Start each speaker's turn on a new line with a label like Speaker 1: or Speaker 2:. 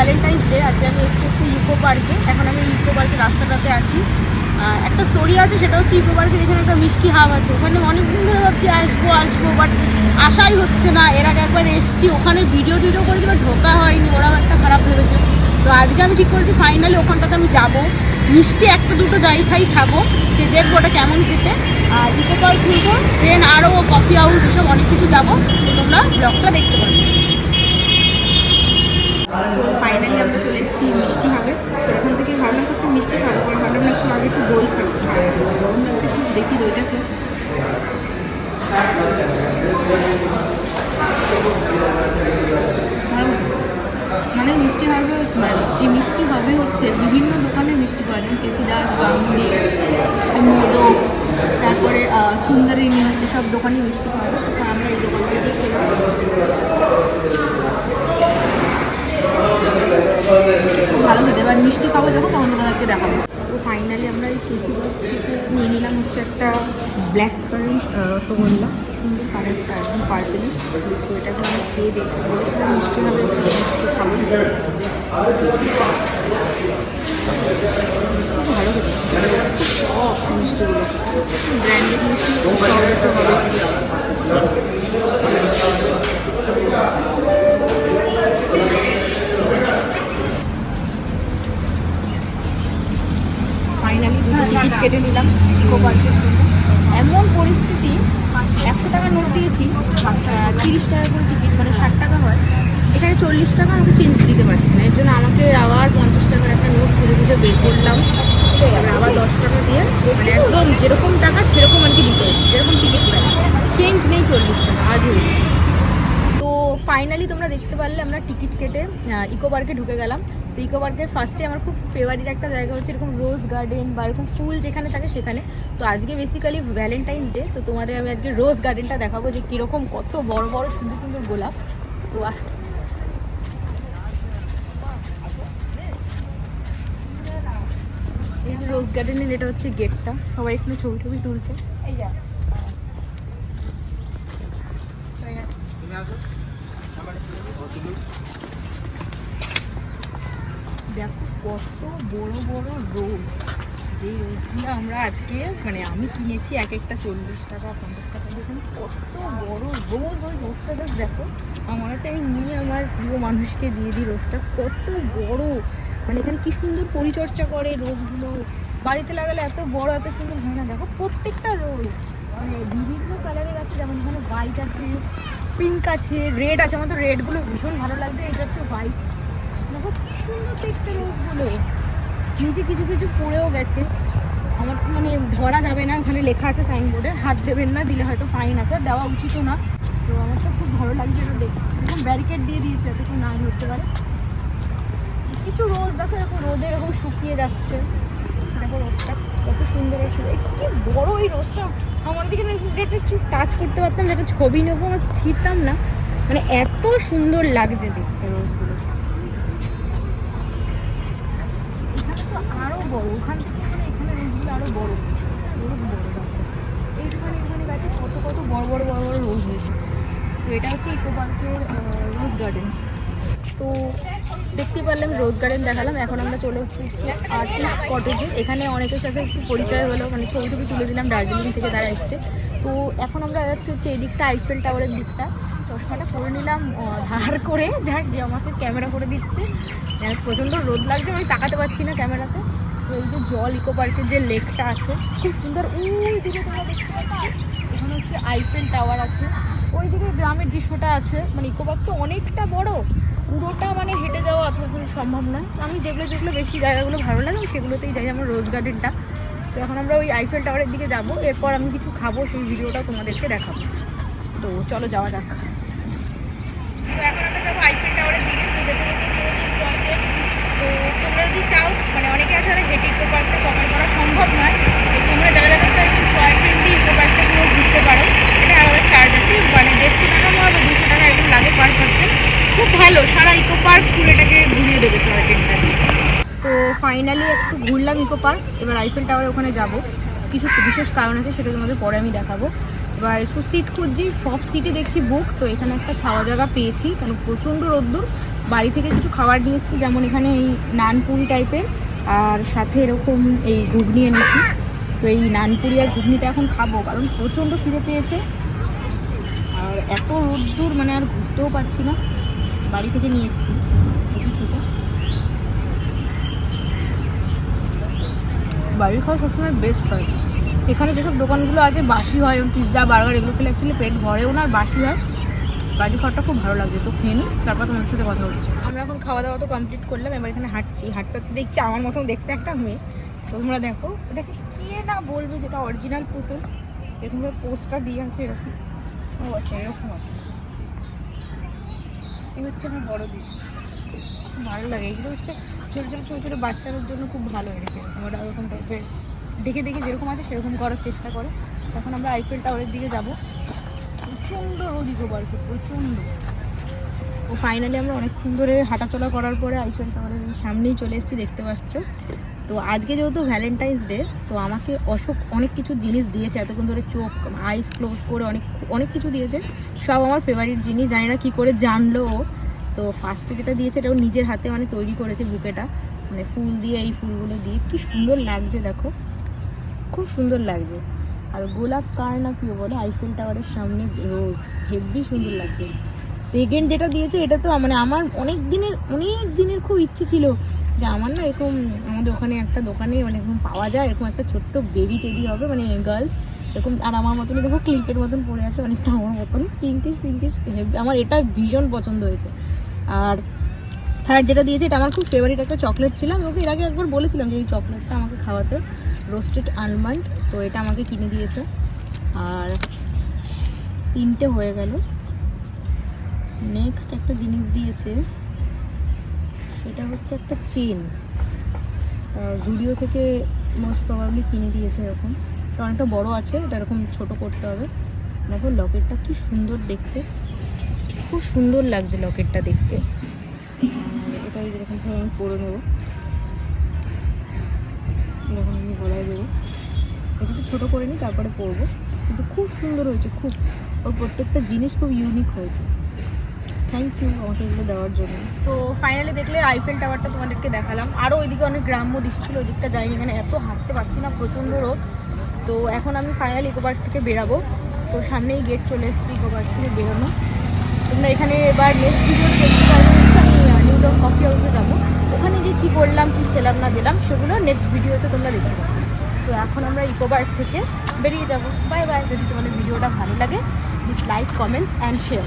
Speaker 1: Valentine's day আজকে আমি এসেছি হচ্ছে ইকো পার্কে এখন আমি ইকো পার্কের রাস্তাটাতে আছি। একটা স্টোরি আছে, সেটা হচ্ছে ইকো পার্কের এখানে একটা মিষ্টি হাব আছে। ওখানে অনেক দিন ধরে ভাবছি, আসব আসব বাট আশাই হচ্ছে না। এর আগে একবার এসেছি, ওখানে ভিডিও টিডিও করেছি বাট ঢোকা হয়নি। ওরাও একটা খারাপ ভেবেছে। তো আজকে আমি ঠিক করেছি ফাইনালি ওখানটাতে আমি যাব। মিষ্টি একটা দুটো যাই খাই খাব সে দেখব ওটা কেমন খেতে। আর ইকো পার্ক ঘুরবো দেন আরও কফি হাউস এসব অনেক কিছু যাব। তোমরা ব্লগটা দেখতে পারো। তো ফাইনালি আমরা চলে এসেছি, মিষ্টি হবে। তো এখান থেকে ভাবলাম ফার্স্টে মিষ্টি খাব পরে ভাবলাম একটু আগে একটু দই খাব। লাগছে একটু দেখি দইটা খেয়ে। মানে মিষ্টি হবে মানে এই মিষ্টি হবে হচ্ছে বিভিন্ন দোকানে মিষ্টি পাওয়া যায়। কেসি দাস গাঙ্গুলি মোদক, তারপরে সুন্দরী সুন্দরিনী এসব দোকানে মিষ্টি পাওয়া যায়। আমরা এই দোকান থেকে খেলাম খুব ভালো খেতে এবার মিষ্টি খাব যখন, তখন তোমাদেরকে দেখাবো। তো ফাইনালি আমরা এই কেসি বাস থেকে নিয়ে নিলাম হচ্ছে একটা ব্ল্যাক কারেন্ট রসগোল্লা সুন্দর কালারটা একদম পার্পেলি তো এটাকে আমি খেয়ে দেখতে বলেছিলাম মিষ্টি হবে খাব। ভালো খেতে। খুব মিষ্টিগুলো। ব্র্যান্ডেড মিষ্টি হবে ফাইনালি দুটো টিকিট কেটে নিলাম ইকো পার্কের জন্য। এমন পরিস্থিতি, একশো টাকা নোট দিয়েছি তিরিশ টাকা করে টিকিট মানে ষাট টাকা হয়। এখানে চল্লিশ টাকা আমাকে চেঞ্জ দিতে পারছে না। এর জন্য আমাকে আবার পঞ্চাশ টাকার একটা নোট খুঁজে খুঁজে বের করলাম। আবার দশ টাকা দিয়ে মানে একদম যেরকম টাকা সেরকম আর কি দিতে যেরকম টিকিট পাই চেঞ্জ নেই চল্লিশ টাকা, আজও। ফাইনালি তোমরা দেখতে পারলে আমরা টিকিট কেটে ইকো পার্কে ঢুকে গেলাম। তো ইকো পার্কের ফার্স্টে আমার খুব ফেভারিট একটা জায়গা হচ্ছে এরকম রোজ গার্ডেন বা এরকম ফুল যেখানে থাকে সেখানে। তো আজকে বেসিক্যালি ভ্যালেন্টাইন্স ডে তো তোমাদের আমি আজকে রোজ গার্ডেনটা দেখাবো যে কীরকম কত বড় বড় সুন্দর সুন্দর গোলাপ। তো এই যে রোজ গার্ডেনের এটা হচ্ছে গেটটা সবাই এখানে ছবি টবি তুলছে। এই যা। দেখো কত বড় বড় রোজ। এই রোজগুলো আমরা আজকে মানে আমি কিনেছি এক একটা চল্লিশ টাকা, পঞ্চাশ টাকা, দেখুন কত বড় রোজ ওই রোজটা জাস্ট দেখো। আমার হচ্ছে আমি নিয়ে আমার প্রিয় মানুষকে দিয়ে দিই রোজটা। কত বড়। মানে এখানে কি সুন্দর পরিচর্যা করে রোজগুলো। বাড়িতে লাগালে এত বড়, এত সুন্দর হয় না। দেখো প্রত্যেকটা রোজ। মানে বিভিন্ন কালারের আছে, যেমন এখানে হোয়াইট আছে পিঙ্ক আছে, রেড আছে আমার তো রেডগুলো ভীষণ ভালো লাগছে, এটা হচ্ছে হোয়াইট দেখো, কি সুন্দর দেখতে রোজগুলো। নিচে কিছু কিছু পড়েও গেছে। আমার মানে ধরা যাবে না, ওখানে লেখা আছে সাইনবোর্ডে হাত দেবেন না, দিলে হয়তো ফাইন আছে দেওয়া উচিতও না। তো আমার তো খুব ভালো লাগছে এটা দেখতে। এরকম ব্যারিকেড দিয়ে দিয়েছে, যাতে কেউ না ধরতে পারে। কিছু রোজ, দেখো দেখো রোদে এরকম শুকিয়ে যাচ্ছে। দেখো রোজটা কত সুন্দর এই কি বড় এই রোজটা আমার না এটা একটু টাচ করতে পারতাম একটা ছবি নেব আমার ছিঁড়তাম না। মানে এত সুন্দর লাগছে দেখতে রোজগুলো এখানে তো আরও বড়, ওখান থেকে মানে এখানে রোজগুলো আরও বড়। রোজ এইখানে এখানে গাছে কত কত বড় বড় বড় বড় রোজ হয়েছে। তো এটা হচ্ছে ইকো পার্কের রোজ গার্ডেন। তো দেখতে পারলাম রোজ গার্ডেন দেখালাম, এখন আমরা চলে এসেছি আর্টিস্ট কটেজে এখানে অনেকের সাথে একটু পরিচয় হলো মানে ছবি টবি তুলে দিলাম দার্জিলিং থেকে তারা এসছে। তো এখন আমরা যাচ্ছি হচ্ছে এদিকটা আইফেল টাওয়ারের দিকটা। চশমাটা করে নিলাম ধার করে যাক যে আমাকে ক্যামেরা করে দিচ্ছে। প্রচণ্ড রোদ লাগছে, আমি তাকাতে পারছি না ক্যামেরাতে তো এই যে জল ইকো পার্কের যে লেকটা আছে, খুব সুন্দর, ওই দিকে দেখতে এখানে হচ্ছে আইফেল টাওয়ার আছে। ওই দিকে গ্রামের দৃশ্যটা আছে মানে ইকো পার্ক তো অনেকটা বড়। পুরোটা মানে হেঁটে যাওয়া অথবা সম্ভব নয়। আমি যেগুলো যেগুলো বেশি জায়গাগুলো ভালো লাগে সেগুলোতেই যাই, আমার রোজ গার্ডেনটা তো এখন আমরা ওই আইফেল টাওয়ারের দিকে যাব, এরপর আমি কিছু খাব, সেই ভিডিওটা তোমাদেরকে দেখাবো। তো চলো যাওয়া যাক। তো এখন আমরা যাব আইফেল টাওয়ারের দিকে, তো যেতে তো তোমরা যদি চাও মানে অনেকে আছে যারা হেঁটে ইকো পার্কটা কভার করা সম্ভব নয় তো তোমরা যারা যারা চাও একটু টয় ট্রেন দিয়ে ইকো পার্কটা পুরো ঘুরতে পারো এটা আলাদা চার্জ আছে মানে দেড়শো টাকা মতো দুশো টাকা এরকম লাগে পার পার্সেন খুব ভালো সারা ইকো পার্ক পুরোটাকে ঘুরিয়ে দেবে টয় ট্রেনটা দিয়ে তো ফাইনালি একটু ঘুরলাম ইকো পার্ক, এবার আইফেল টাওয়ারে ওখানে যাব। কিছু বিশেষ কারণ আছে, সেটা তোমাদের পরে আমি দেখাবো। এবার একটু সিট খুঁজছি, সব সিটে দেখছি বুক তো এখানে একটা ছাওয়া জায়গা পেয়েছি, কারণ প্রচণ্ড রোদ্দুর। বাড়ি থেকে কিছু খাবার নিয়ে এসেছি, যেমন এখানে এই নানপুরি টাইপের আর সাথে এরকম এই ঘুগনি এনেছি। তো এই নানপুরি আর ঘুগনিটা এখন খাব, কারণ প্রচণ্ড খিদে পেয়েছে। আর এত রোদ্দুর মানে আর ঘুরতেও পারছি না। বাড়ি থেকে নিয়ে এসেছি দেখি খেতে বাড়ির খাওয়া সবসময় বেস্ট হয়। এখানে যেসব দোকানগুলো আছে, বাসি হয় পিৎজা বার্গার এগুলো খেলে অ্যাকচুয়ালি পেট ভরেও না আর বাসি হয়। বাড়ির খাওয়াটা খুব ভালো লাগছে, তো খেয়ে নিই, তারপর তোমার সাথে কথা হচ্ছে আমরা এখন খাওয়া দাওয়া তো কমপ্লিট করলাম, এবার এখানে হাঁটছি। হাঁটতে দেখছি আমার মতন দেখতে একটা মেয়ে। তো তোমরা দেখো এটাকে কে না বলবে যেটা অরিজিনাল পুতুল? এরকম পোস্টটা দিয়ে আছে এরকম। ও আচ্ছা এরকম আছে। এই হচ্ছে আমার বড় দিদি ভালো লাগে, এগুলো হচ্ছে ছোটো ছোটো ছোটো ছোটো বাচ্চাদের জন্য খুব ভালো এরকম আমরা ওরকম টাইপের দেখে দেখে যেরকম আছে সেরকম করার চেষ্টা করে। তখন আমরা আইফেল টাওয়ারের দিকে যাব। প্রচণ্ড রোদি গোবারকে প্রচণ্ড। ও ফাইনালি আমরা অনেকক্ষণ ধরে হাঁটাচলা করার পরে আইফেল টাওয়ারের সামনেই চলে এসেছি, দেখতে পাচ্ছ? তো আজকে যেহেতু ভ্যালেন্টাইন্স ডে তো আমাকে অশোক অনেক কিছু জিনিস দিয়েছে, এতক্ষণ ধরে চোখ আইস ক্লোজ করে অনেক অনেক কিছু দিয়েছে। সব আমার ফেভারিট জিনিস, জানি না কী করে জানলো ও। তো ফার্স্টে যেটা দিয়েছে এটা ও নিজের হাতে মানে তৈরি করেছে বুকেটা। মানে ফুল দিয়ে এই ফুলগুলো দিয়ে। কি সুন্দর লাগছে, দেখো। খুব সুন্দর লাগছে। আর গোলাপ কার না প্রিয় বলো? আইফেল টাওয়ারের সামনে রোজ হেভি সুন্দর লাগছে। সেকেন্ড যেটা দিয়েছে, এটা তো মানে আমার অনেক দিনের অনেক দিনের খুব ইচ্ছে ছিল যে আমার না এরকম আমাদের ওখানে একটা দোকানে মানে এরকম পাওয়া যায়, এরকম একটা ছোট্ট বেবি টেডি হবে মানে গার্লস এরকম আর আমার মতন দেখো ক্লিপের মতন পড়ে আছে, অনেকটা আমার মতন। পিঙ্কিশ পিঙ্কিশ আমার এটা ভীষণ পছন্দ হয়েছে। আর থার্ড যেটা দিয়েছে, এটা আমার খুব ফেভারিট একটা চকলেট ছিল। আমি ওকে এর আগে একবার বলেছিলাম যে এই চকলেটটা আমাকে খাওয়াতে। রোস্টেড আলমন্ড তো এটা আমাকে কিনে দিয়েছে। আর তিনটে হয়ে গেল। নেক্সট একটা জিনিস দিয়েছে। সেটা হচ্ছে একটা চেন জুডিও থেকে মোস্ট প্রবাবলি কিনে দিয়েছে এরকম। এটা অনেকটা বড় আছে, এটা এরকম ছোট করতে হবে। দেখো, লকেটটা কি সুন্দর দেখতে। খুব সুন্দর লাগছে লকেটটা দেখতে। এটা এই যেরকমভাবে আমি পরে নেব। যখন আমি গলায় দেবো। এটা একটু ছোটো করে নিই তারপরে পরবো। কিন্তু খুব সুন্দর হয়েছে, খুব। ওর প্রত্যেকটা জিনিস খুব ইউনিক হয়েছে। থ্যাংক ইউ আমাকে এগুলো দেওয়ার জন্য। তো ফাইনালি দেখলে আইফেল টাওয়ারটা তোমাদেরকে দেখালাম। আরও ওইদিকে অনেক গ্রাম্য দৃশ্য ছিল ওইদিকটা যাইনি, এখানে এত হাঁটতে পারছি না, প্রচণ্ড রোদ। তো এখন আমি ফাইনালি ইকোপার্ক থেকে বেরাবো। তো সামনেই গেট চলে এসেছি ইকোপার্ক থেকে বেরোনো। তোমরা এখানে এবার নেক্সট ভিডিও আমি নিউ কফি হাউসে যাব। ওখানে গিয়ে কী করলাম, কী খেলাম, না দিলাম, সেগুলো নেক্সট ভিডিওতে তোমরা পাবে তো এখন আমরা ইকো পার্ক থেকে বেরিয়ে যাব। বাই বাই যদি তোমাদের ভিডিওটা ভালো লাগে please like comment and share